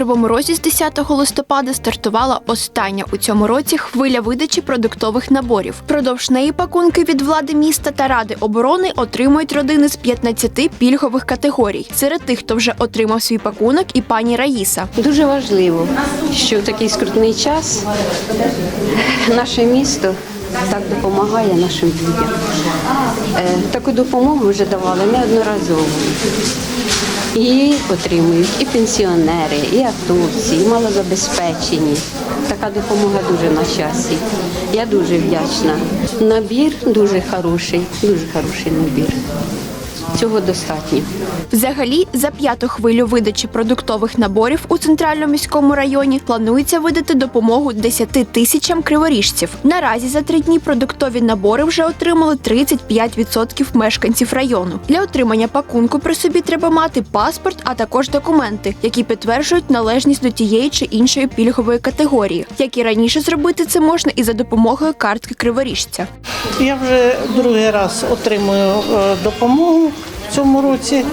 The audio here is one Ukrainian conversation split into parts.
Кривому Розі з 10 листопада стартувала остання у цьому році хвиля видачі продуктових наборів. Продовж неї пакунки від влади міста та ради оборони отримують родини з 15 пільгових категорій. Серед тих, хто вже отримав свій пакунок, і пані Раїса. Дуже важливо, що в такий скрутний час наше місто так допомагає нашим людям. Е, Таку допомогу вже давали неодноразово. І отримують і пенсіонери, і атовці, і малозабезпечені. Така допомога дуже на часі. Я дуже вдячна. Набір дуже хороший, дуже хороший набір. Цього достатньо. Взагалі, за п'яту хвилю видачі продуктових наборів у центральному міському районі планується видати допомогу 10 тисячам криворіжців. Наразі за три дні продуктові набори вже отримали 35% мешканців району. Для отримання пакунку при собі треба мати паспорт, а також документи, які підтверджують належність до тієї чи іншої пільгової категорії. Як і раніше зробити це можна і за допомогою картки криворіжця. Я вже другий раз отримую е, допомогу цьому році.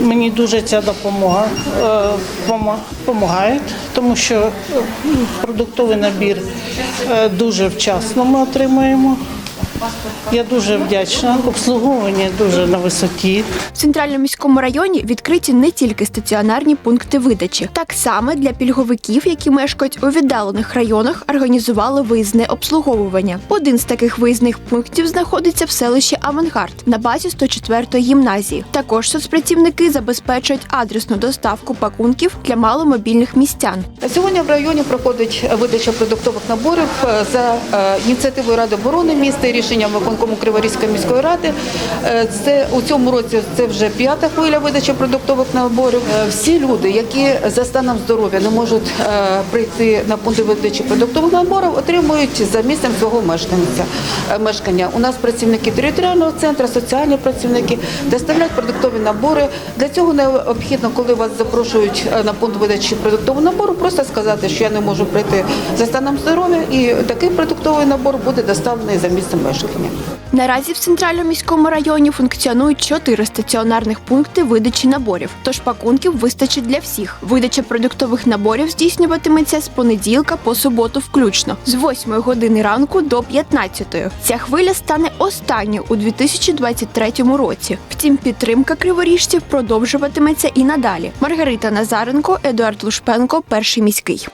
Мені дуже ця допомога допомагає, тому що е, продуктовий набір е, дуже вчасно ми отримуємо. Я дуже вдячна. Обслуговування дуже на висоті. В центральному міському районі відкриті не тільки стаціонарні пункти видачі. Так само для пільговиків, які мешкають у віддалених районах, організували виїзне обслуговування. Один з таких виїзних пунктів знаходиться в селищі Авангард на базі 104-ї гімназії. Також соцпрацівники забезпечують адресну доставку пакунків для маломобільних містян. Сьогодні в районі проходить видача продуктових наборів е, за е, ініціативою Ради оборони міста і рішенням виконкому Криворізької міської ради. Е, Це у цьому році це вже п'ята хвиля видачі продуктових наборів. Е, Всі люди, які за станом здоров'я не можуть е, прийти на пункти видачі продуктових наборів, отримують за місцем свого мешканця мешкання. У нас працівники територіального центру, соціальні працівники доставляють продуктові набори. Для цього необхідно, коли вас запрошують на пункт видачі продуктового набору, просто сказати, що я не можу прийти за станом здоров'я, і такий продуктовий набор буде доставлений за місцем мешкання. Наразі в центральному міському районі функціонують чотири стаціонарних пункти видачі наборів, тож пакунків вистачить для всіх. Видача продуктових наборів здійснюватиметься з понеділка по суботу включно, з 8 години ранку до 15. Ця хвиля стане останньою у 2023 році. Втім, підтримка криворіжців продовжуватиметься і надалі. Маргарита Назаренко, Едуард Лушпенко, перший міський.